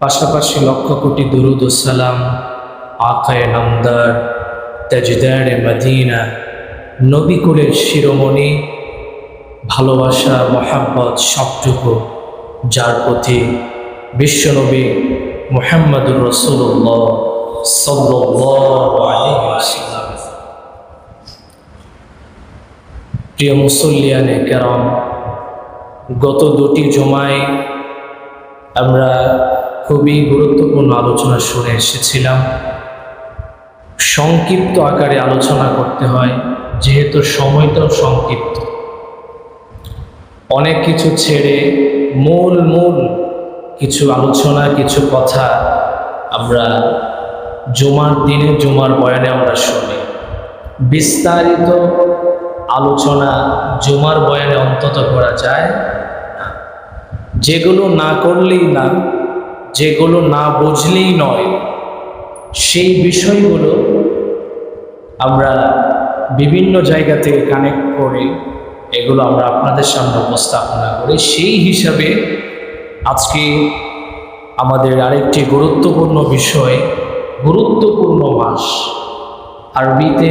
পাশাপাশি লক্ষ কোটি দুরুদ সালাম, আকায় নামদার, তাজদারে মদিনা, নবী কুলের শিরোমণি, ভালোবাসা, মহাব্বত সবটুকু যার প্রতি বিশ্বনবী মোহাম্মদুর রসুল্লাহ প্রিয় মুসল্লিয়ানে কেরম, গত দুটি জমায় আমরা খুবই গুরুত্বপূর্ণ আলোচনা শুনে এসেছিলাম। সংক্ষিপ্ত আকারে আলোচনা করতে হয়, যেহেতু সময়টাও সংক্ষিপ্ত। অনেক কিছু ছেড়ে মূল মূল কিছু আলোচনা, কিছু কথা আমরা জমার দিনে, জমার বয়ানে আমরা শুনি। বিস্তারিত আলোচনা জমার বয়ানে অন্তত করা যায় যেগুলো না করলেই না যেগুলো না বুঝলেই নয়। সেই বিষয়গুলো আমরা বিভিন্ন জায়গা থেকে কানেক্ট করে এগুলো আমরা আপনাদের সামনে উপস্থাপনা করি। সেই হিসাবে আজকে আমাদের আরেকটি গুরুত্বপূর্ণ বিষয়, গুরুত্বপূর্ণ মাস। আরবিতে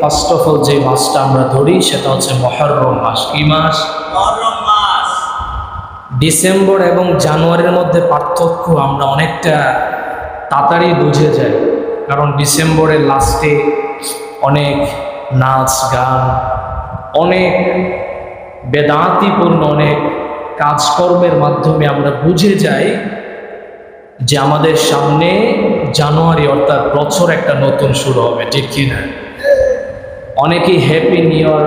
ফার্স্ট অফ অল যে মাসটা আমরা ধরি, সেটা হচ্ছে মহরম মাস। কি মাস? ডিসেম্বর এবং জানুয়ারির মধ্যে পার্থক্য আমরা অনেকটা তাড়াতাড়ি বুঝে যাই। কারণ ডিসেম্বরের লাস্টে অনেক নাচ, গান, অনেক বেদান্তিপূর্ণ অনেক কাজকর্মের মাধ্যমে আমরা বুঝে যাই যে আমাদের সামনে জানুয়ারি অর্থাৎ বছর একটা নতুন শুরু হবে, ঠিক কিনা অনেকেই হ্যাপি নিউ ইয়ার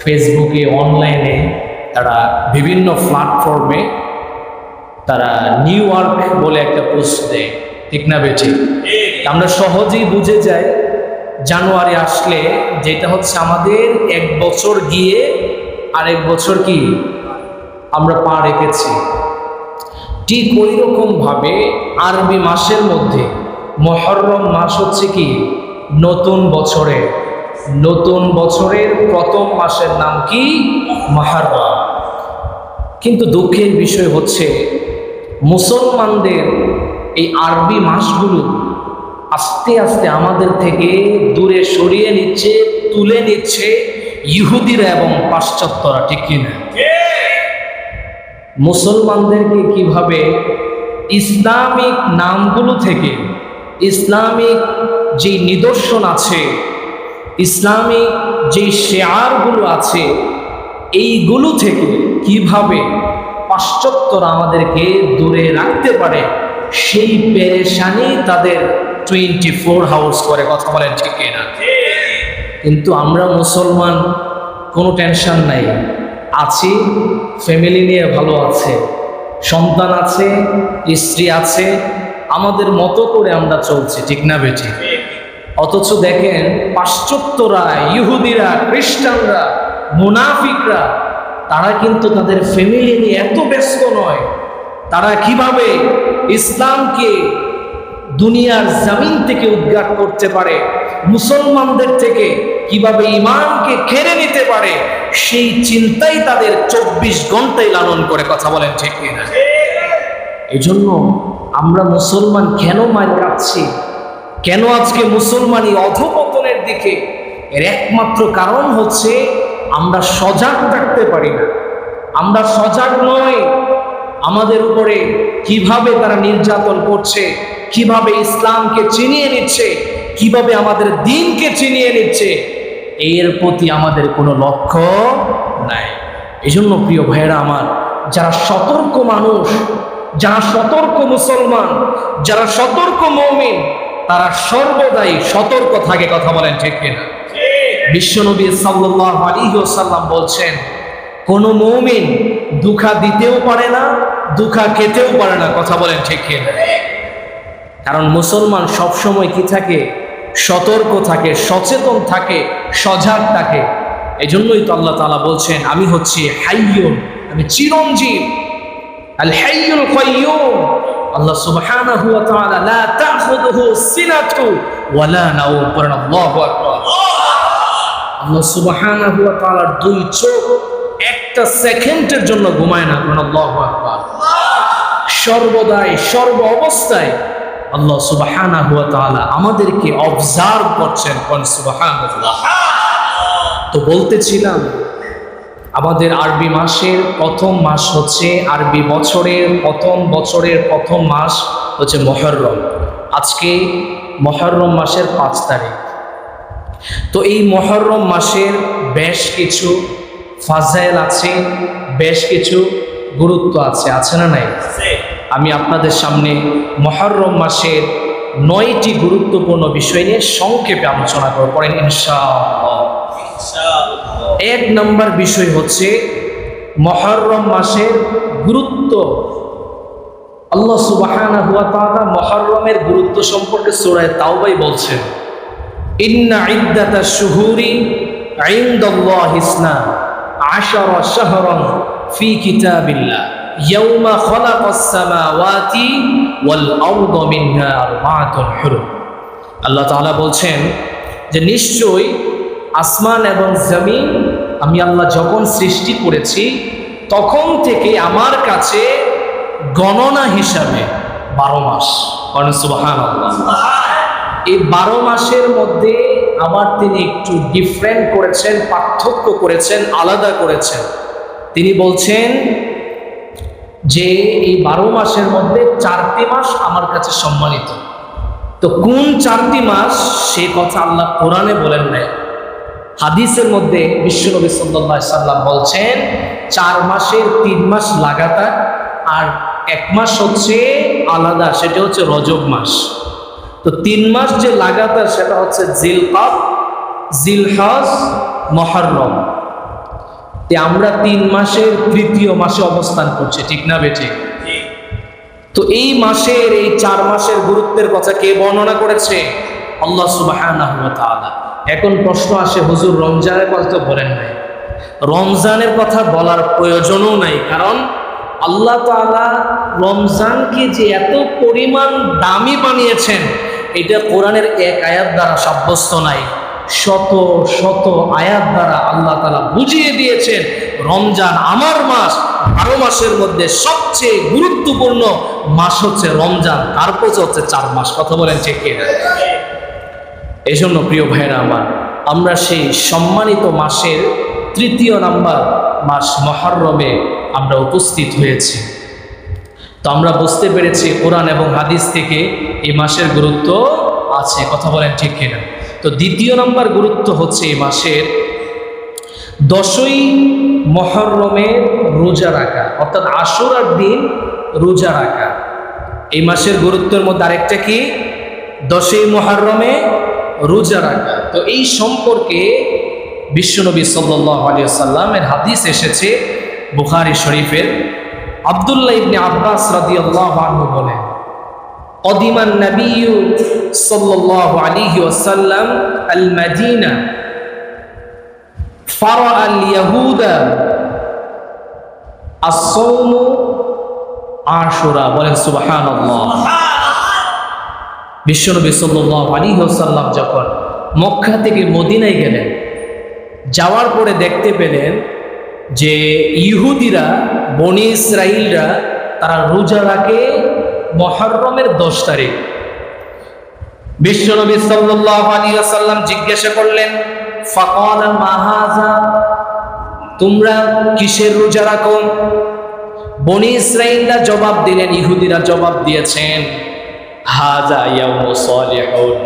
ফেসবুকে অনলাইনে তারা বিভিন্ন প্ল্যাটফর্মে তারা নিউ ইয়র্ক বলে একটা পোস্ট দেয়। ঠিক না বেঠি? আমরা সহজেই বুঝে যাই, জানুয়ারি আসলে যেটা হচ্ছে আমাদের এক বছর গিয়ে আরেক বছর কি আমরা পা রেখেছি। ঠিক ওই রকমভাবে আরবি মাসের মধ্যে, মহরম মাস হচ্ছে কি? নতুন বছরের। নতুন বছরের প্রথম মাসের নাম কি? মহরম। কিন্তু দুঃখের বিষয় হচ্ছে, মুসলমানদের এই আরবি মাসগুলো আস্তে আস্তে আমাদের থেকে দূরে সরিয়ে নিচ্ছে, তুলে নিচ্ছে ইহুদিরা এবং পাশ্চাত্যরা, ঠিক কিনা মুসলমানদেরকে কীভাবে ইসলামিক নামগুলো থেকে, ইসলামিক যে নিদর্শন আছে, ইসলামিক যে শেয়ারগুলো আছে, এইগুলো থেকে কীভাবে পাশ্চাত্যরা আমাদেরকে দূরে রাখতে পারে, সেই পেরেশানি তাদের টোয়েন্টি ফোর হাউস করে, কথা বলেন ঠিক না কিন্তু আমরা মুসলমান, কোনো টেনশন নাই। আছি, ফ্যামিলি নিয়ে ভালো আছে, সন্তান আছে, স্ত্রী আছে, আমাদের মতো করে আমরা চলছি, ঠিক না বেঠি? অথচ দেখেন, পাশ্চাত্যরা, ইহুদিরা, খ্রিস্টানরা, মুনাফিকরা তারা কিন্তু তাদের ফ্যামিলি নিয়ে এত ব্যস্ত নয়। তারা কীভাবে ইসলামকে দুনিয়ার জামিন থেকে উদ্ঘাট করতে পারে, মুসলমানদের থেকে কীভাবে ইমানকে কেড়ে নিতে পারে, সেই চিন্তাই তাদের চব্বিশ ঘন্টায় লালন করে, কথা বলেন ঠিক কিনা? এই জন্য আমরা মুসলমান কেন মার কাটছি কেন আজকে মুসলমান এই অধপতনের দিকে? এর একমাত্র কারণ হচ্ছে আমরা সজাগ থাকতে পারি না। আমরা সজাগ নয়, আমাদের উপরে কীভাবে তারা নির্যাতন করছে, কীভাবে ইসলামকে চিনিয়ে নিচ্ছে, কীভাবে আমাদের দিনকে চিনিয়ে নিচ্ছে, এর প্রতি আমাদের কোনো লক্ষ্য নাই। এই জন্য প্রিয় ভাইয়েরা আমার, যারা সতর্ক মানুষ, যারা সতর্ক মুসলমান, যারা সতর্ক মৌমিন, তারা সর্বদাই সতর্ক থাকে কথা বলেন ঠিক কিনা। বিশ্বনবী সাল্লাহ আলী সাল্লাম বলছেন, কোন মৌমিন দুঃখা দিতেও পারে না, দুঃখা খেতেও পারে না। কথা বলেন ঠিক কারণ মুসলমান সবসময় কি থাকে? সতর্ক থাকে, সচেতন থাকে, সজাগ থাকে। এই জন্যই তো আল্লাহ তালা বলছেন, আমি হচ্ছি হাইয়ুন, আমি চিরঞ্জীব। আল্লাহ সুবহানাহু আল্লাহ সুবহানাহু ওয়া তাআলার দুই চোখ একটা সেকেন্ডের জন্য ঘুমায় না পড়েন আল্লাহু আকবার। সর্বদাই, সর্ব অবস্থায় আল্লাহ সুবাহানা হুয়া তাআলা আমাদেরকে অবজার্ভ করছেন কোন সুবহানাল্লাহ। তো বলতেছিলাম, আমাদের আরবি মাসের প্রথম মাস হচ্ছে আরবি বছরের প্রথম বছরের প্রথম মাস হচ্ছে মহরম। আজকে মহরম মাসের পাঁচ তারিখ। তো এই মহরম মাসের বেশ কিছু ফাজাইল আছে বেশ কিছু গুরুত্ব আছে আছে না নাই? আমি আপনাদের সামনে মহরম মাসের নয়টি গুরুত্বপূর্ণ বিষয় নিয়ে সংক্ষেপে আলোচনা করব পড়েন ইনশাআল্লাহ। এক নম্বর বিষয় হচ্ছে মহরম মাসের গুরুত্ব। আল্লাহ সুবাহানা হুয়া তাআলা মহরমের গুরুত্ব সম্পর্কে সূরায়ে তাওবায় বলছেন। ফি ওয়াল আল্লাহ তাআলা বলছেন যে, নিশ্চয়ই আসমান এবং জমিন আমি আল্লাহ যখন সৃষ্টি করেছি, তখন থেকে আমার কাছে গণনা হিসাবে বারো মাস। সুবাহান এই বারো মাসের মধ্যে আবার তিনি একটু ডিফারেন্ট করেছেন, পার্থক্য করেছেন, আলাদা করেছেন। তিনি বলছেন যে এই বারো মাসের মধ্যে চারটি মাস আমার কাছে সম্মানিত। তো কোন চারটি মাস? সে কথা আল্লাহ কোরআনে বলেন নাই। হাদিসের মধ্যে বিশ্বনবী সাল্লাহ সাল্লাম বলছেন, চার মাসের তিন মাস লাগাতার, আর এক মাস হচ্ছে আলাদা, সেটা হচ্ছে রজব মাস। তো তিন মাস যে লাগাতার সেটা হচ্ছে জিলকাত জিলহজ, মহরম। আমরা তিন মাসের তৃতীয় মাসে অবস্থান করছি, ঠিক না বেঠে? তো এই মাসের, এই চার মাসের গুরুত্বের কথা কে বর্ণনা করেছে? আল্লাহ সুবাহ এখন প্রশ্ন আসে, হুজুর, রমজানের কথা তো বলেন নাই। রমজানের কথা বলার প্রয়োজনও নাই, কারণ আল্লাহ তাআলা রমজানকে যে এত পরিমাণ দামি বানিয়েছেন এটা কোরআনের এক আয়াত দ্বারা সাব্যস্ত নাই। শত শত আয়াত দ্বারা আল্লাহ তাআলা বুঝিয়ে দিয়েছেন, রমজান আমার মাস বারো মাসের মধ্যে সবচেয়ে গুরুত্বপূর্ণ মাস হচ্ছে রমজান, তারপর হচ্ছে চার মাস। কথা বলেন ঠিক কিনা এই জন্য প্রিয় ভাইরা আমার, আমরা সেই সম্মানিত মাসের তৃতীয় নাম্বার মাস মহরমে আমরা উপস্থিত হয়েছি। তো আমরা বুঝতে পেরেছি কোরআন এবং হাদিস থেকে এই মাসের গুরুত্ব আছে, কথা বলেন ঠিক কিনা? তো দ্বিতীয় নম্বর গুরুত্ব হচ্ছে এই মাসের দশই মহরমে রোজা রাখা, অর্থাৎ আশুরার দিন রোজা রাখা। এই মাসের গুরুত্বের মধ্যে আরেকটা কি? দশই মহরমে রোজা রাখা। তো এই সম্পর্কে বিশ্বনবী সাল্লাহ আলিয়া সাল্লামের হাদিস এসেছে বুখারি শরীফের আবদুল্লাহ ইবনে আব্বাস রাদিয়াল্লাহু আনহু বলেন, অদিমান নবিয়্যু সাল্লাল্লাহু আলাইহি ওয়াসাল্লাম আল মাদিনা ফারা আল ইয়াহুদা আস-সাওমু আশুরা। বলেন, সুবহানাল্লাহ। বিশ্বনবী সাল্লাল্লাহু আলাইহি ওয়াসাল্লাম যখন মক্কা থেকে মদিনায় গেলেন, যাওয়ার পরে দেখতে পেলেন যে ইহুদিরা, বনি ইসরাইলরা তারা রোজা রাখে মহরমের দশ তারিখ। বিশ্বনবী ওয়াসাল্লাম জিজ্ঞাসা করলেন, ফাকালা মাহাজা তোমরা কিসের রোজা রাখো? বনি ইসরাইলরা জবাব দিলেন, ইহুদিরা জবাব দিয়েছেন হাজা ইয়াউমু সালিহুন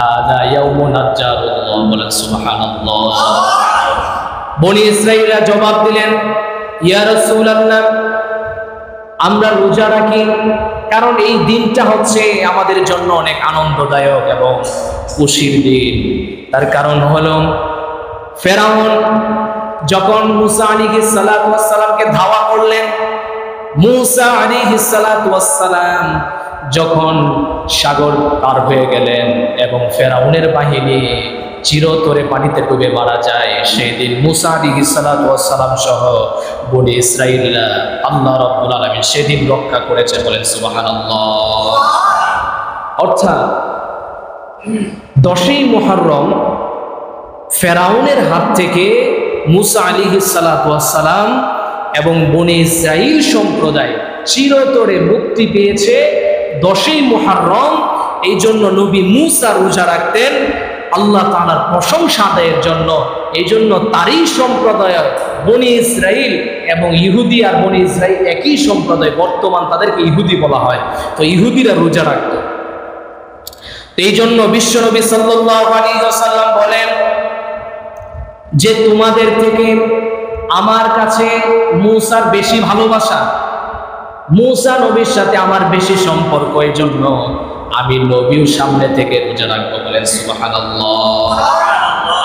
হাজা ইয়াউমু নাজ্জারুল্লাহ বলেন, সুবহানাল্লাহ। বনি ইসরাইলরা জবাব দিলেন, ইয়া রাসূলুল্লাহ, আমরা রোজা রাখি, কারণ এই দিনটা হচ্ছে আমাদের জন্য অনেক আনন্দদায়ক এবং খুশির দিন। তার কারণ হলো, ফেরাউন যখন মুসা আলী সালাতামকে ধাওয়া করলেন, মুসা আলী সালাতাম যখন সাগর পার হয়ে গেলেন এবং ফেরাউনের বাহিনী চিরতরে পানিতে ডুবে মারা যায়। সেই দিন মুসা আলী সালাতাম সহ বনি ইসরাইল্লা আল্লাহ রব্বুল আলমী সেদিন রক্ষা করেছে বলেন সুবাহান অর্থাৎ দশই মহরম ফেরাউনের হাত থেকে মুসা আলী সালাতাম এবং বনে ইসরাইল সম্প্রদায় চিরতরে মুক্তি পেয়েছে দশই মহারম এই জন্য নবী মুসা রোজা রাখতেন আল্লাহ তাআলার প্রশংসা আদায়ের জন্য এই জন্য তারই সম্প্রদায় বনি ইসরাইল এবং ইহুদি আর বনি ইসরাইল একই সম্প্রদায় বর্তমান তাদেরকে ইহুদি বলা হয়। তো ইহুদিরা রোজা রাখত। এই জন্য বিশ্বনবী ওয়াসাল্লাম বলেন যে তোমাদের থেকে আমার কাছে মূসার বেশি ভালোবাসা, মূসা নবীর সাথে আমার বেশি সম্পর্ক। এই জন্য আমি নবীর সামনে থেকে রোজা রাখব বলেন, সুবহানাল্লাহ।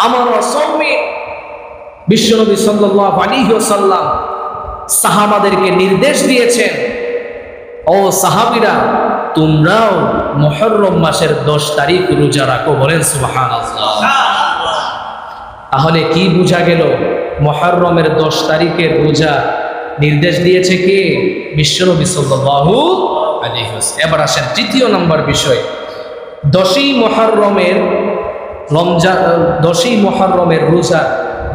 আমার অসম্মে বিশ্বনবী সাল্লাল্লাহু আলাইহি ওয়াসাল্লাম সাহাবাদেরকে নির্দেশ দিয়েছেন, ও সাহাবীরা, তোমরাও মুহররম মাসের দশ তারিখ রোজা রাখো বলেন, সুবহানাল্লাহ। তাহলে কি বোঝা গেল, মহরমের দশ তারিখের রোজা নির্দেশ দিয়েছে কে? বিশ্বনবী সাল্লাল্লাহু ওয়াসাল্লাম। এবার আসেন তৃতীয় নম্বর বিষয়। দশই মহরমের রমজান দশই মহরমের রোজা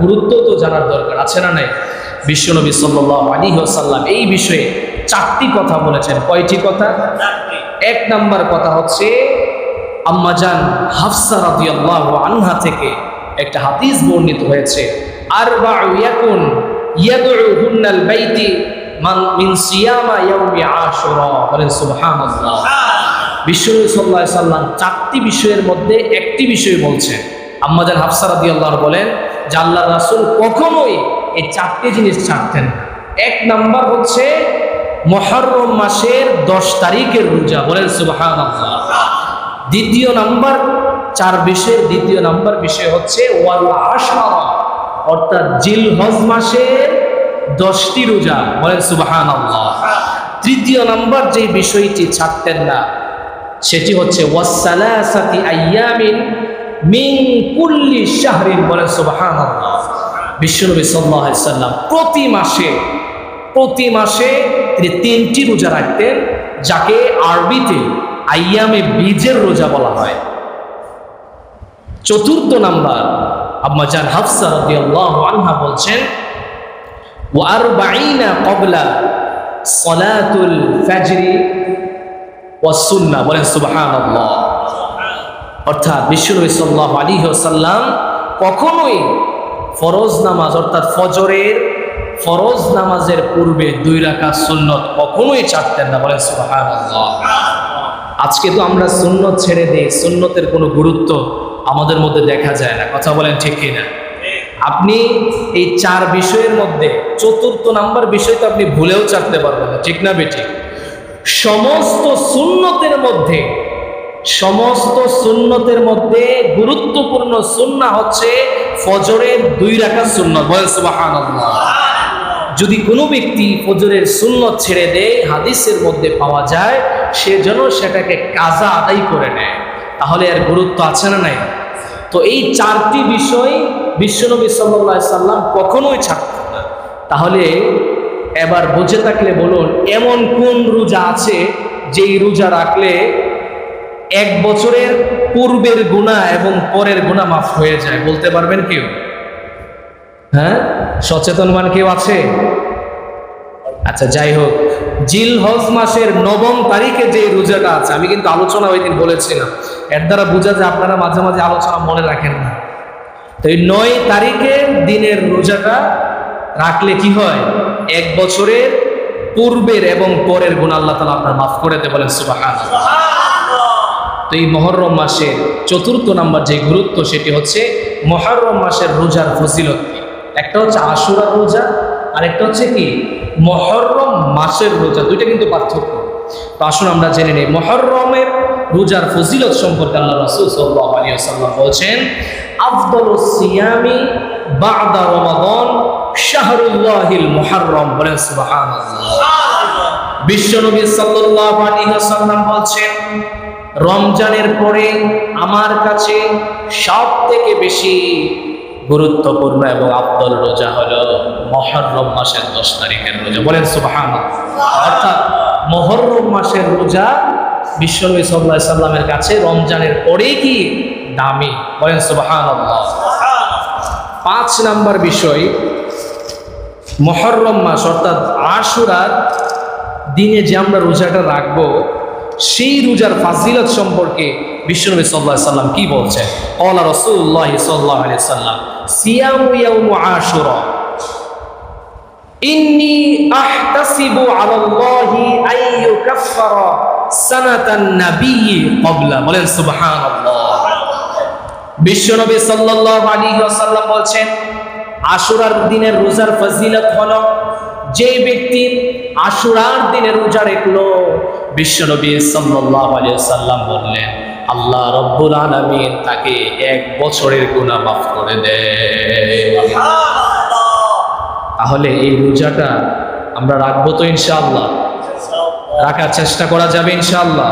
গুরুত্ব তো জানার দরকার, আছে না নাই? বিশ্বনবী সাল্লাল্লাহু আলাইহি ওয়াসাল্লাম এই বিষয়ে চারটি কথা বলেছেন। কয়টি কথা? এক নাম্বার কথা হচ্ছে আম্মাজান হাফসা রাদিয়াল্লাহু আনহা থেকে একটা হাদিস বর্ণিত হয়েছে, আরবাউ ইয়াকুন ইয়াদউহুন্নাল বাইতি মান মিন সিয়ামা ইয়াউমি আশুরা। বলেন সুবহানাল্লাহ। বিশ্বনবী সাল্লাল্লাহু আলাইহি সাল্লাম চারটি বিষয়ের মধ্যে একটি বিষয় বলছেন। আম্মাজান হাফসা রাদিয়াল্লাহু বলেন যে আল্লাহ রাসূল কখনোই এই চারটি জিনিস ছাড়তেন এক নাম্বার হচ্ছে মহরম মাসের দশ তারিখের রোজা। বলেন সুবহানাল্লাহ। দ্বিতীয় নাম্বার চার বিষয়ের দ্বিতীয় নাম্বার বিষয় হচ্ছে ওয়াল আশারা অর্থাৎ জিল হজ মাসের দশটি রোজা বলেন সুবাহান তৃতীয় নাম্বার যে বিষয়টি ছাড়তেন না, সেটি হচ্ছে ওয়াসালাসাতি আইয়ামিন মিন কুল্লি শাহরিন বলেন সুবাহান বিশ্বনবী প্রতি মাসে প্রতি মাসে তিনি তিনটি রোজা রাখতেন, যাকে আরবিতে আইয়ামে বীজের রোজা বলা হয়। চতুর্থ নাম্বার আম্মাজান হাফসা রাদিয়াল্লাহু আনহা বলছেন বলেন অর্থাৎ কখনোই ফরজ নামাজ, অর্থাৎ ফজরের ফরজ নামাজের পূর্বে দুই রাকাত সুন্নত কখনোই ছাড়তেন না, বলেন সুবহানাল্লাহ। আজকে তো আমরা সুন্নত ছেড়ে দিই, সুন্নতের কোনো গুরুত্ব আমাদের মধ্যে দেখা যায় না, কথা বলেন ঠিক কিনা? আপনি এই চার বিষয়ের মধ্যে চতুর্থ নাম্বার বিষয় তো আপনি ভুলেও চাপতে পারবেন না, ঠিক না বেঠিক? সমস্ত সুন্নতের মধ্যে, সমস্ত সুন্নতের মধ্যে গুরুত্বপূর্ণ সুন্না হচ্ছে ফজরের দুই রাখা সুন্নত। বলেন সুবহানাল্লাহ। যদি কোনো ব্যক্তি ফজরের সুন্নত ছেড়ে দেয়, হাদিসের মধ্যে পাওয়া যায়, সে যেন সেটাকে কাজা আদায় করে নেয়। তাহলে এর গুরুত্ব আছে না নাই? তো এই চারটি বিষয় বিশ্বনবী সাল্লাহ সাল্লাম কখনোই ছাড়তেন না। তাহলে এবার বুঝে থাকলে বলুন, এমন কোন রোজা আছে যেই রোজা রাখলে এক বছরের পূর্বের গুণা এবং পরের গুণা মাফ হয়ে যায়? বলতে পারবেন কেউ? হ্যাঁ? সচেতনবান কেউ আছে? আচ্ছা যাই হোক। জিল হজ মাসের নবম তারিখে যে রোজাটা আছে, আমি কিন্তু আলোচনা ওই দিন বলেছিলাম। এর দ্বারা বোঝা যায় আপনারা মাঝে মাঝে আলোচনা মনে রাখেন না। তো এই নয় তারিখের দিনের রোজাটা রাখলে কি হয়? এক বছরের পূর্বের এবং পরের গুণ আল্লাহ তালা আপনার মাফ করে দে বলেন সুবাহান তো এই মহরম মাসের চতুর্থ নাম্বার যে গুরুত্ব সেটি হচ্ছে মহরম মাসের রোজার ফজিলত একটা হচ্ছে আশুরার রোজা আর একটা হচ্ছে কি? মহরম মাসের রোজা, দুইটা কিন্তু পার্থক্য। তো আসুন আমরা জেনে নিই, মহরমের রোজার ফজিলত সম্পর্কে আল্লাহ রাসূল সাল্লাল্লাহু আলাইহি ওয়াসাল্লাম বলছেন সিয়ামি বলছেন, রমজানের পরে আমার কাছে সব থেকে বেশি গুরুত্বপূর্ণ এবং আব্দুল রোজা হলো মহরম মাসের দশ তারিখের রোজা। বলেন সুবাহান অর্থাৎ মহরম মাসের রোজা বিশ্বনবী সাল্লাহ সাল্লামের কাছে রমজানের পরেই কি দামি। বলেন সুবাহান পাঁচ নাম্বার বিষয়, মহরম মাস, অর্থাৎ আশুরার দিনে যে আমরা রোজাটা রাখব, সেই রোজার ফাজিলত সম্পর্কে বিশ্বনবী সাল্লাহ সাল্লাম কি বলছেন? অলা রসুল্লাহ সাল্লাহ সাল্লাম, সিয়াম আশুরা। ইন্নি আহতাসিবু আলাল্লাহি আইয়ুকাফফারা সানাতান নাবিয়্যি ক্বাবলা। বলেন সুবহানাল্লাহ। বিশ্বনবী সাল্লাল্লাহু আলাইহি ওয়াসাল্লাম বলছেন আশুরার দিনের রোজার ফজিলত হলো যে ব্যক্তি আশুরার দিনের রোজা রাখল বিশ্বনবী সাল্লাল্লাহু আলাইহি ওয়াসাল্লাম বললেন আল্লাহ রব্বুল আলামিন তাকে এক বছরের গুনাহ মাফ করে দেয় তাহলে এই রোজাটা আমরা রাখব তো ইনশাআল্লাহ। রাখার চেষ্টা করা যাবে ইনশাআল্লাহ।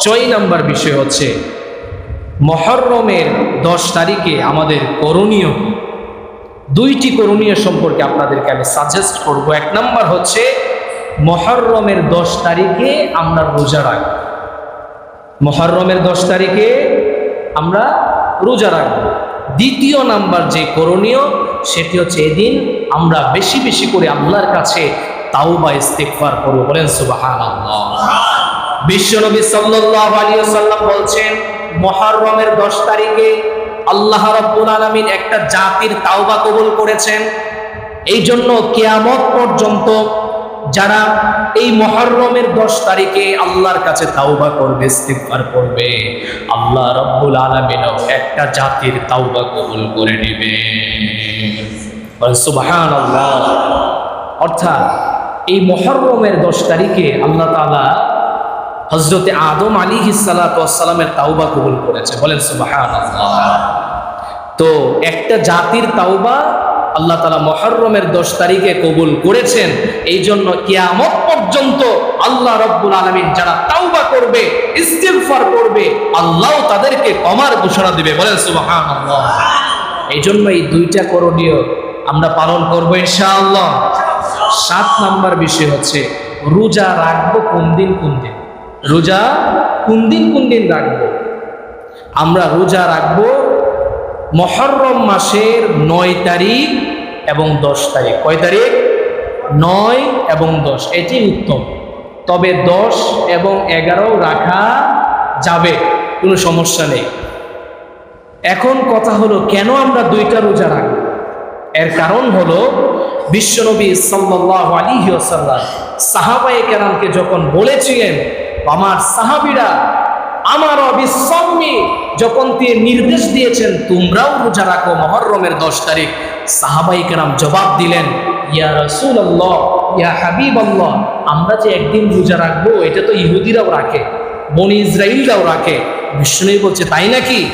ছয় নাম্বার বিষয় হচ্ছে মহরমের দশ তারিখে আমাদের করণীয় দুইটি করণীয় সম্পর্কে আপনাদেরকে আমি সাজেস্ট করব। এক নম্বর হচ্ছে, মহরমের দশ তারিখে আমরা রোজা রাখব। মহরমের দশ তারিখে আমরা রোজা রাখব। দ্বিতীয় নাম্বার যে করণীয়, সেটি হচ্ছে এদিন আমরা বেশি বেশি করে আল্লাহর কাছে তাও বা ইস্তেকফার করব। বলেন সুবাহান বিশ্বনবী সাল্লাল্লাহু আলাইহি ওয়াসাল্লাম বলছেন মুহররমের 10 তারিখে আল্লাহ রাব্বুল আলামিন একটা জাতির তাওবা কবুল করেছেন। এই জন্য কেয়ামত পর্যন্ত যারা এই মহররমের 10 তারিখে আল্লাহর কাছে তাওবা করবে, ইস্তিগফার করবে, আল্লাহ রাব্বুল আলামিনও একটা জাতির তাওবা কবুল করে নেবে। সুবহানাল্লাহ। অর্থাৎ এই মহররমের 10 তারিখে আল্লাহ তাআলা হজরতে আদম আলী সালামের তাওবা কবুল করেছে। বলেন তো একটা জাতির তাওবা আল্লাহ তালা মহরমের দশ তারিখে কবুল করেছেন। এই জন্য কিয়ামত পর্যন্ত আল্লাহ রব্বুল আলমিন যারা তাওবা করবে, ইস্তিগফার করবে আল্লাহ তাদেরকে কমার ঘোষণা দিবে। বলেন সুবাহান এই জন্য এই দুইটা করণীয় আমরা পালন করব ইনশাআল্লাহ। সাত নাম্বার বিষয় হচ্ছে, রোজা রাখব কোন দিন কোন দিন? রোজা কোন দিন কোন দিন রাখব? আমরা রোজা রাখব মহরম মাসের নয় তারিখ এবং দশ তারিখ। কয় তারিখ? নয় এবং দশ। এটি উত্তম। তবে দশ এবং এগারো রাখা যাবে, কোনো সমস্যা নেই। এখন কথা হলো, কেন আমরা দুইটা রোজা রাখব? এর কারণ হলো, বিশ্বনবী সাল্লাহ আলী সাহাবায়ে কেরামকে যখন বলেছিলেন আমার সাহাবিরা আমার অবিশ্বামী যখন তিনি নির্দেশ দিয়েছেন, তোমরাও রোজা রাখো মহরমের দশ তারিখ। সাহাবাই কেরাম জবাব দিলেন, ইয়া রসুল ইয়া আমরা যে একদিন রোজা রাখব, এটা তো ইহুদিরাও রাখে, বনি ইসরাইলরাও রাখে। বিষ্ণু বলছে, তাই নাকি?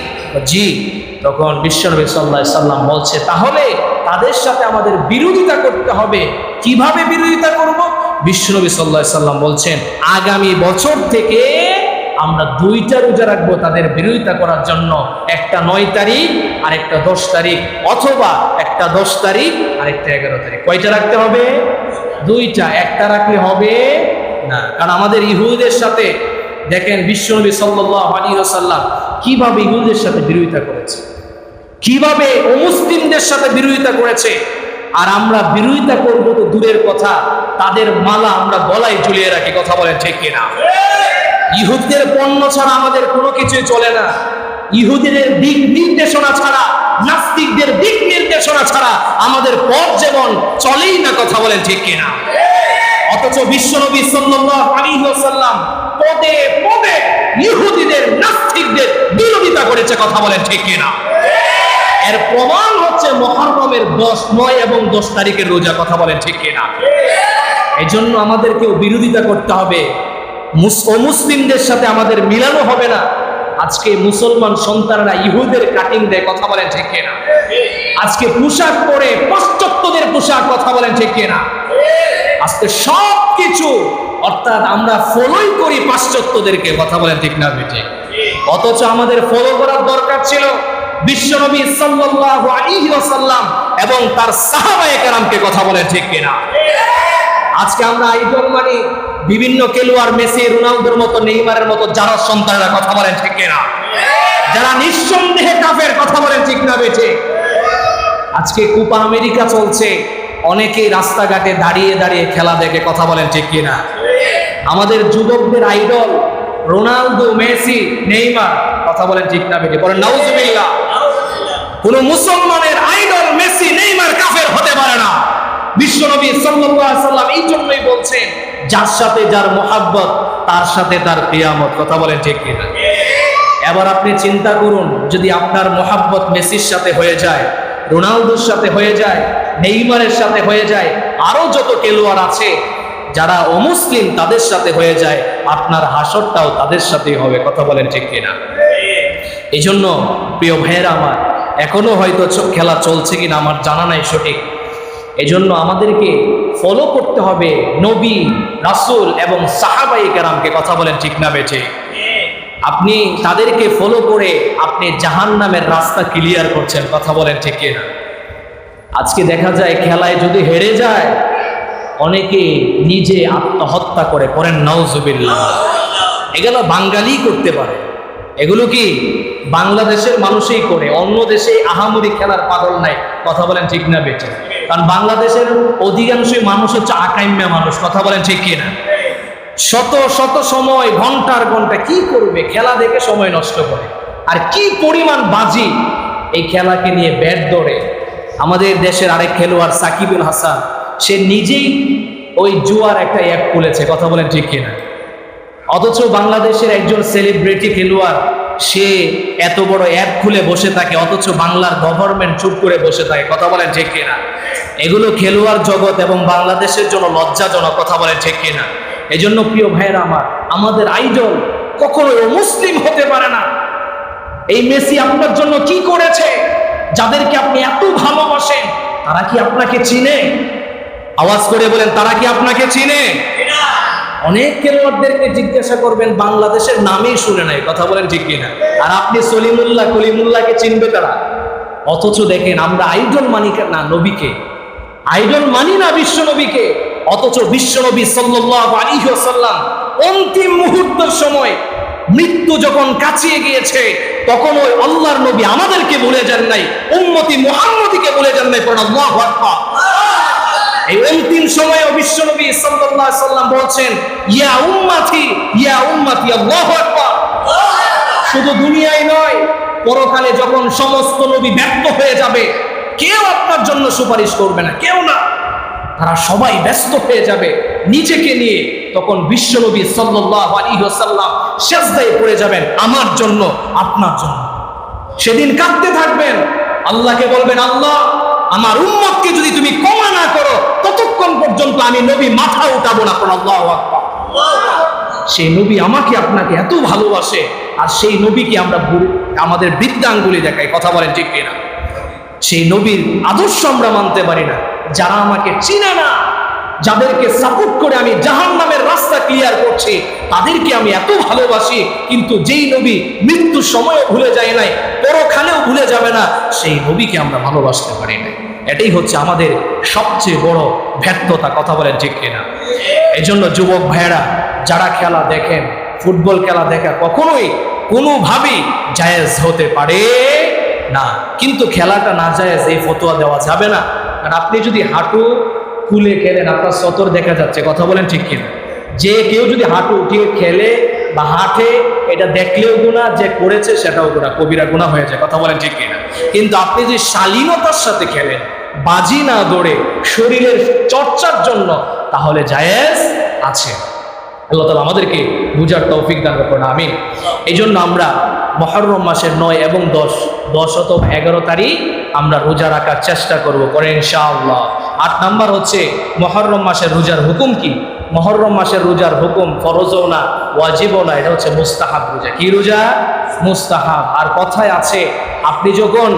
জি। তখন বিশ্বনবী সাল্লাহ সাল্লাম বলছে, তাহলে তাদের সাথে আমাদের বিরোধিতা করতে হবে। কীভাবে বিরোধিতা করব? বিশ্বনবী সাল্লাহ সাল্লাম বলছেন, আগামী বছর থেকে আমরা দুইটা রোজা রাখব তাদের বিরোধিতা করার জন্য। একটা নয় তারিখ আর একটা দশ তারিখ, অথবা একটা দশ তারিখ আর একটা এগারো তারিখ। কয়টা রাখতে হবে? দুইটা। একটা রাখলে হবে না। কারণ আমাদের ইহুদের সাথে, দেখেন বিশ্বনবী সাল্লাহ আলী সাল্লাম কীভাবে ইহুদের সাথে বিরোধিতা করেছে? কীভাবে অমুসলিমদের সাথে বিরোধিতা করেছে? আর আমরা বিরোধিতা করব তো দূরের কথা, তাদের মালা আমরা গলায় ঝুলিয়ে রাখি, কথা বলেন ঠিক কিনা? ইহুদদের পণ্য ছাড়া আমাদের কোনো কিছুই চলে না। ইহুদিদের দিক নির্দেশনা ছাড়া, নাস্তিকদের দিক নির্দেশনা ছাড়া আমাদের পথ যেমন চলেই না, কথা বলেন ঠিক কিনা? অথচ সাল্লাল্লাহু আলাইহি ওয়াসাল্লাম পদে পদে ইহুদিদের, নাস্তিকদের বিরোধিতা করেছে, কথা বলেন ঠিক কিনা? এর প্রমাণ হচ্ছে মহরমের দশ নয় এবং দশ তারিখের রোজা কথা বলেন ঠিক কিনা? এই জন্য আমাদেরকেও বিরোধিতা করতে হবে। মুস- অমুসলিমদের সাথে আমাদের মিলানো হবে না। আজকে মুসলমান সন্তানরা ইহুদের কাটিং দেয় কথা বলেন ঠিক কিনা? আজকে পোশাক পরে পাশ্চাত্যদের পোশাক কথা বলেন ঠিক কিনা? আজকে সব কিছু অর্থাৎ আমরা ফলোই করি পাশ্চাত্যদেরকে, কথা বলেন ঠিক না, বেঠে? অথচ আমাদের ফলো করার দরকার ছিল। বিশ্বনবী সাল্লাল্লাহু আলাইহি ওয়াসাল্লাম এবং তার সাহাবায়ে কেরামকে কথা বলেন, ঠিক কিনা? আজকে আমরা আইডল মানি বিভিন্ন খেলোয়াড়, মেসি, রোনালদোর মতো, নেইমারের মতো, যারা সন্তানরা কথা বলেন, ঠিক কিনা? যারা নিঃসন্দেহে কাফের কথা বলেন, ঠিক না বেঠে? আজকে কোপা আমেরিকা চলছে, অনেকেই রাস্তাঘাটে দাঁড়িয়ে দাঁড়িয়ে খেলা দেখে কথা বলেন, ঠিক কিনা? আমাদের যুবকদের আইডল, রোনালদো, মেসি, নেইমার, কথা বলেন, ঠিক না বেটে বলেন, নাউজুবিল্লাহ। কোন মুসলমানের আইডল মেসি, নেইমার কাফের হতে পারে না। বিশ্বনবী সাল্লাম এই জন্যই বলছেন, যার সাথে যার মোহাব্বত, তার সাথে তার কিয়ামত। কথা বলেন ঠিক কিনা? এবার আপনি চিন্তা করুন, যদি আপনার মোহাব্বত মেসির সাথে হয়ে যায়, রোনালদোর সাথে হয়ে যায়, নেইমারের সাথে হয়ে যায়, আরও যত খেলোয়াড় আছে, যারা অমুসলিম তাদের সাথে হয়ে যায়, আপনার হাসরটাও তাদের সাথেই হবে। কথা বলেন ঠিক কিনা? এই জন্য, প্রিয় ভাইয়েরা আমার এখনও হয়তো খেলা চলছে কিনা আমার জানা নাই সঠিক। এই জন্য আমাদেরকে ফলো করতে হবে নবী, রাসূল এবং সাহাবাই কেরামকে কথা বলেন ঠিক না বেঠে। আপনি তাদেরকে ফলো করে আপনি জাহান নামের রাস্তা ক্লিয়ার করছেন, কথা বলেন ঠিক না আজকে দেখা যায় খেলায় যদি হেরে যায়, অনেকে নিজে আত্মহত্যা করে পড়েন নওজুবিল্লাহ এগুলো বাঙালি করতে পারে। এগুলো কি? বাংলাদেশের মানুষই করে, অন্য দেশে আহামরি খেলার পাগল নাই। কথা বলেন ঠিক না বেটে? কারণ বাংলাদেশের অধিকাংশই মানুষ হচ্ছে আকাইম্যা মানুষ, কথা বলেন ঠিক কিনা? শত শত সময়, ঘণ্টার ঘণ্টা কি করবে? খেলা দেখে সময় নষ্ট করে। আর কি পরিমাণ বাজি? এই খেলাকে নিয়ে ব্যাট ধরে। আমাদের দেশের আরেক খেলোয়াড় সাকিবুল হাসান, সে নিজেই ওই জুয়ার একটা অ্যাপ খুলেছে, কথা বলেন ঠিক কিনা? অথচ বাংলাদেশের একজন সেলিব্রিটি খেলোয়াড়, সে এত বড় অ্যাপ খুলে বসে থাকে, অথচ বাংলার গভর্নমেন্ট চুপ করে বসে থাকে। কথা বলেন ঠিক কিনা? এগুলো খেলোয়াড় জগৎ এবং বাংলাদেশের জন্য লজ্জাজনক, কথা বলেন ঠিক কিনা? এজন্য প্রিয় ভাইয়েরা আমার, আমাদের আইডল কখনোই মুসলিম হতে পারে না। এই মেসি আপনার জন্য কি করেছে? যাদেরকে আপনি এত ভালোবাসেন, তারা কি আপনাকে চিনে? আওয়াজ করে বলেন, তারা কি আপনাকে চিনে? অনেক খেলোয়াড়দেরকে জিজ্ঞাসা করবেন, বাংলাদেশের নামেই শুনে নাই, কথা বলেন ঠিক কিনা? আর আপনি সলিমুল্লাহ, কলিমুল্লাহকে চিনবে তারা অথচ দেখেন, আমরা আইডল মানি না, নবীকে। আইডল মানি না বিশ্ব নবীকে, অথচ বিশ্ব নবী ওয়াসাল্লাম অন্তিম মুহূর্তের সময় মৃত্যু যখন কাছিয়ে গিয়েছে, তখন ওই আল্লাহর নবী আমাদেরকে বলে যান নাই, উম্মতি মুহাম্মদীকে বলে যান নাই পড়া এই অন্তিম সময়ে বিশ্বনবী সাল্লাল্লাহু সাল্লাম বলছেন, ইয়া উম্মতি ইয়া উম্মতি, আল্লাহু আকবার। শুধু দুনিয়ায় নয়, পরকালে যখন সমস্ত নবী ব্যর্থ হয়ে যাবে, কেউ আপনার জন্য সুপারিশ করবে না, কেউ না। তারা সবাই ব্যস্ত হয়ে যাবে নিজেকে নিয়ে। তখন বিশ্বনবী সাল্লাল্লাহু আলাইহি ওয়াসাল্লাম সেজদায় পড়ে যাবেন, আমার জন্য, আপনার জন্য। সেদিন কাঁদতে থাকবেন। আল্লাহকে বলবেন, আল্লাহ আমার উম্মতকে যদি তুমি ক্ষমা না করো, ততক্ষণ পর্যন্ত আমি নবী মাথা উঠাবো না কোন সেই নবী আমাকে আপনাকে এত ভালোবাসে, আর সেই নবীকে আমরা আমাদের বৃদ্ধাঙ্গুলি দেখাই, কথা বলেন ঠিক কিনা? সেই নবীর আদর্শ আমরা মানতে পারি না। যারা আমাকে চিনে না যাদেরকে সাপোর্ট করে আমি জাহান নামের রাস্তা ক্লিয়ার করছি, তাদেরকে আমি এত ভালোবাসি, কিন্তু যেই নবী মৃত্যুর সময়ও ভুলে যায় নাই পরখানেও ভুলে যাবে না, সেই নবীকে আমরা ভালোবাসতে পারি নাই। এটাই হচ্ছে আমাদের সবচেয়ে বড় ব্যর্থতা, কথা বলেন ঠিক কিনা। এই জন্য যুবক ভাইয়েরা, যারা খেলা দেখেন, ফুটবল খেলা দেখা কখনোই কোনোভাবেই জায়েজ হতে পারে না। কিন্তু খেলাটা না জায়েজ এই ফতোয়া দেওয়া যাবে না। কারণ আপনি যদি হাঁটু খুলে খেলেন, আপনার সতর দেখা যাচ্ছে, কথা বলেন ঠিক কিনা। যে কেউ যদি হাঁটু উঠিয়ে খেলে বা হাঁটে, এটা দেখলেও গুণা যে করেছে সেটাও গুণা কবিরা গুণা হয়ে যায়, কথা বলেন ঠিক কিনা। কিন্তু আপনি যে শালীনতার সাথে খেলেন, বাজি না দৌড়ে শরীরের চর্চার জন্য, তাহলে জায়েজ আছে। আল্লাহ তালা আমাদেরকে বুঝার তৌফিক দান করুন আমি এই জন্য আমরা মহরম মাসের নয় এবং দশ দশ অথবা এগারো তারিখ আমরা রোজা রাখার চেষ্টা করব, করে ইনশাআল্লাহ। আট নাম্বার হচ্ছে মহরম মাসের রোজার হুকুম কি? মহরম মাসের রোজার হুকুম ফরজও না, ওয়াজিবও না, এটা হচ্ছে মুস্তাহাব রোজা। কি রোজা? মুস্তাহাব। আর কথায় আছে, আপনি যখন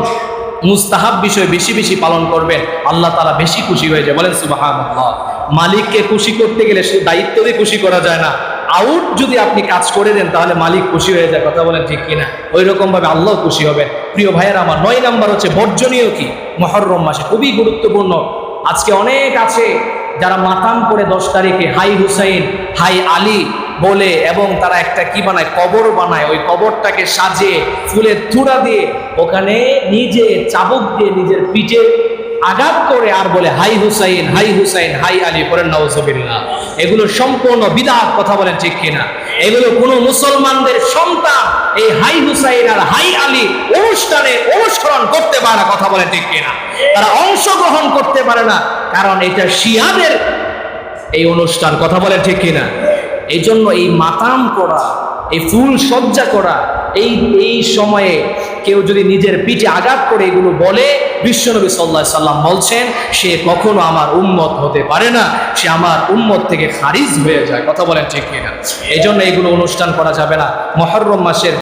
মুস্তাহাব বিষয় বেশি বেশি পালন করবেন, আল্লাহ তালা বেশি খুশি হয়ে যায়। বলেন সুবাহান মালিককে খুশি করতে গেলে শুধু দায়িত্ব দিয়ে খুশি করা যায় না। আউট যদি আপনি কাজ করে দেন, তাহলে মালিক খুশি হয়ে যায়। কথা বলেন ঠিক কিনা? ওই রকম ভাবে আল্লাহ খুশি হবেন। প্রিয় ভাইয়ের, আমার নয় নাম্বার হচ্ছে বর্জনীয় কি? মহরম মাসে খুবই গুরুত্বপূর্ণ আজকে অনেক আছে যারা মাতাম করে দশ তারিখে হাই হুসাইন, হাই আলী বলে এবং তারা একটা কি বানায়? কবর বানায়। ওই কবরটাকে সাজে ফুলের তুড়া দিয়ে ওখানে নিজে চাবুক দিয়ে নিজের পিঠে আঘাত করে আর বলে, হাই হুসাইন হাই হুসাইন, হাই আলী করেন নওজবিল্লাহ এগুলো সম্পূর্ণ বিদাত কথা বলেন, ঠিক কিনা? এগুলো কোনো মুসলমানদের সন্তান এই হাই হুসাইন আর হাই আলী অনুষ্ঠানে অনুসরণ করতে পারে না, কথা বলে ঠিক কিনা? তারা অংশগ্রহণ করতে পারে না, কারণ এটা শিয়াদের এই অনুষ্ঠান, কথা বলে ঠিক কিনা? এই জন্য এই মাতাম করা, এই ফুল সজ্জা করা এই এই সময়ে কেউ যদি নিজের পিঠে আঘাত করে এগুলো বলে, বিশ্বনবী সাল্লাহ সাল্লাম বলছেন, সে কখনো আমার উম্মত হতে পারে না, সে আমার উম্মত থেকে খারিজ হয়ে যায়। কথা বলেন ঠিক কিনা? এই জন্য এগুলো অনুষ্ঠান করা যাবে না। মহরম মাসের